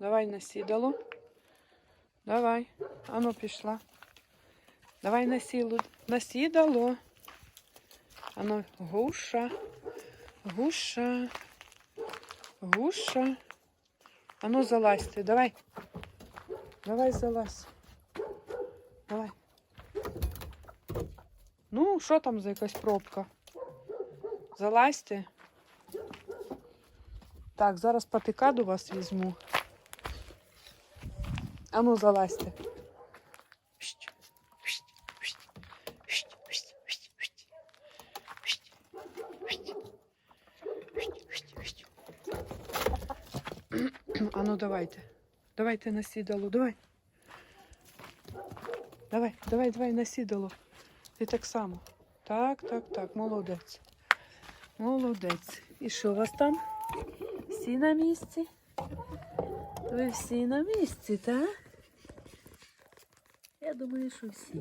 Давай на сідало. Давай. Ану пішла. Давай на сілу. На сідало. Ану, гуша. Гуша. Гуша. Ану, залазьте. Давай. Давай залазь. Давай. Ну, що там за якась пробка? Залазьте. Так, зараз патика до вас візьму. Ану, залазьте. Ану, давайте. Давайте на сідало, давай. Давай, давай, давай на сідало. Ти так само. Так, так, так, молодець. Молодець. І що у вас там? Всі на місці? Ви всі на місці, так? Я думаю, що всі.